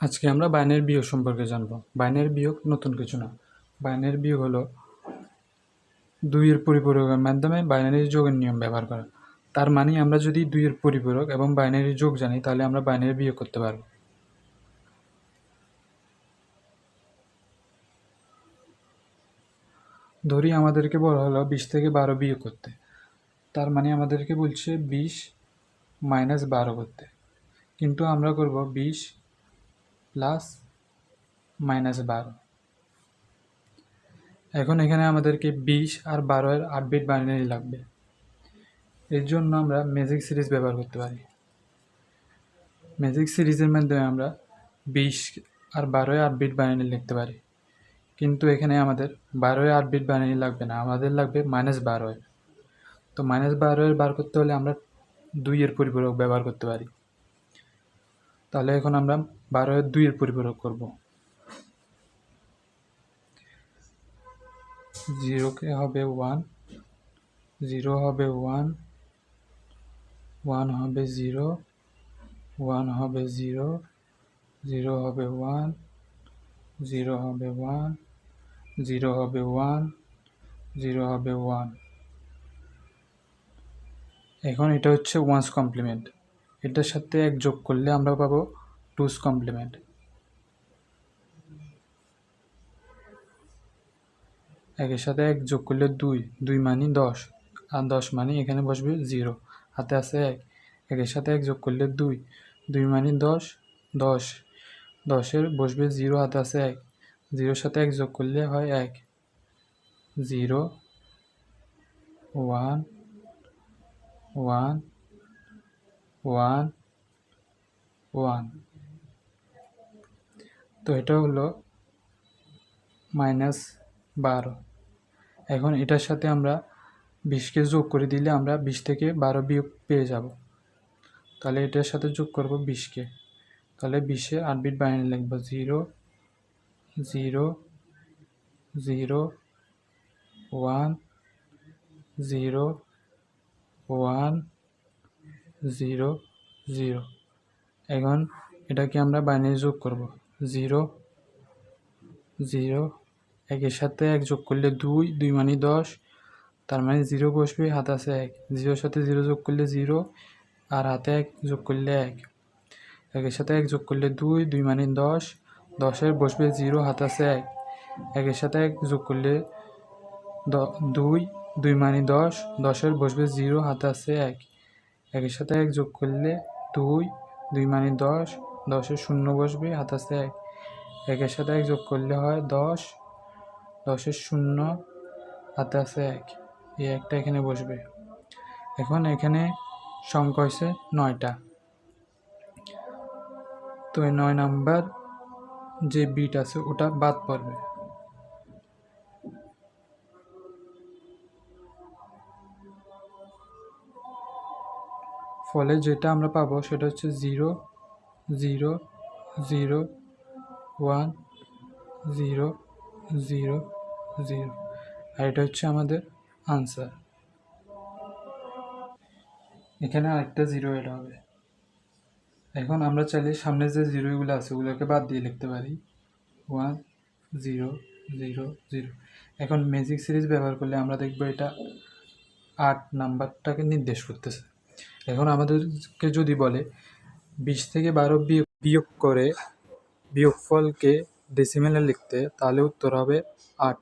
আজকে আমরা বাইনারি বিয়োগ সম্পর্কে জানব। বাইনারি বিয়োগ নতুন কিছু না। বাইনারি বিয়োগ হলো দুইয়ের পরিপূরকের মাধ্যমে বাইনারি যোগের নিয়ম ব্যবহার করা। তার মানে আমরা যদি দুইয়ের পরিপূরক এবং বাইনারি যোগ জানি, তাহলে আমরা বাইনারি বিয়োগ করতে পারব। ধরি আমাদেরকে বলা হলো বিশ থেকে বারো বিয়োগ করতে। তার মানে আমাদেরকে বলছে বিশ মাইনাস বারো করতে। কিন্তু আমরা করব বিশ প্লাস মাইনাস বারো। এখন এখানে আমাদেরকে বিশ আর বারো এর আট বিট বাইনারি লাগবে। এর জন্য আমরা ম্যাজিক সিরিজ ব্যবহার করতে পারি। ম্যাজিক সিরিজের মাধ্যমে আমরা বিশ আর বারোয় আট বিট বাইনারি লিখতে পারি। কিন্তু এখানে আমাদের বারোয় আট বিট বাইনারি লাগবে না, আমাদের লাগবে মাইনাস বারোয় তো মাইনাস বারোয় বার করতে হলে আমরা দুইয়ের পরিপূরক ব্যবহার করতে পারি। তাহলে এখন আমরা বারোয়ের দুইয়ের পরিপূরক করব। জিরোকে হবে ওয়ান, জিরো হবে ওয়ান ওয়ান হবে জিরো, ওয়ান হবে জিরো জিরো হবে ওয়ান, জিরো হবে ওয়ান, জিরো হবে ওয়ান, জিরো হবে ওয়ান। এখন এটা হচ্ছে ওয়ান্স কমপ্লিমেন্ট। এটার সাথে এক যোগ করলে আমরা পাবো টুস কমপ্লিমেন্ট একের সাথে এক যোগ করলে দুই দুই মানি দশ, আর দশ মানি এখানে বসবে জিরো হাতে আছে এক। একের সাথে এক যোগ করলে দুই দুই মানি দশ দশ, দশের বসবে জিরো হাতে আছে এক। জিরোর সাথে এক যোগ করলে হয় এক। Zero one one one one. তো এটা হলো মাইনাস বারো। এখন এটার সাথে আমরা বিশকে যোগ করে দিলে আমরা বিশ থেকে বারো বিয়োগ পেয়ে যাব। তাহলে এটার সাথে যোগ করব বিশকে। তাহলে বিশে আট বিট বাইরে লিখব zero zero zero, one zero, one zero zero. এখন এটাকে আমরা বাইনারি যোগ করব। জিরো জিরো, একের সাথে এক যোগ করলে দুই দুই মানে দশ। তার মানে জিরো বসবে, হাত আছে এক। জিরোর সাথে জিরো যোগ করলে জিরো আর হাতে এক যোগ করলে এক। একের সাথে এক যোগ করলে দুই দুই মানে দশ। দশের বসবে জিরো, হাত আছে এক। একের সাথে এক যোগ করলে দুই দুই মানে দশ। দশের বসবে জিরো, হাতে আছে এক। একের সাথে এক যোগ করলে দুই দুই মানে দশ দশে শূন্য বসবে, হাত আছে এক। একের সাথে এক যোগ করলে হয় দশ, দশের শূন্য, হাতে আছে এক। এই একটা এখানে বসবে। এখন এখানে সংখ্যা হয়েছে নয়টা। তো এই নয় নাম্বার যে বিট আছে ওটা বাদ পড়বে। ফলে যেটা আমরা পাবো সেটা হচ্ছে zero zero zero, one, zero zero zero. আর এটা হচ্ছে আমাদের আনসার। এখানে আরেকটা জিরো এড হবে। এখন আমরা চাইলে সামনে যে জিরোগুলো আছে ওগুলোকে বাদ দিয়ে লিখতে পারি। One, zero zero zero. এখন ম্যাজিক সিরিজ ব্যবহার করলে আমরা দেখব এটা আট নাম্বারটাকে নির্দেশ করতেছে। এখন আমাদেরকে যদি বলে, বিশ থেকে বারো বিয়োগ বিয়োগ করে বিয়োগফলকে ডেসিমেলে লিখতে, তাহলে উত্তর হবে আট।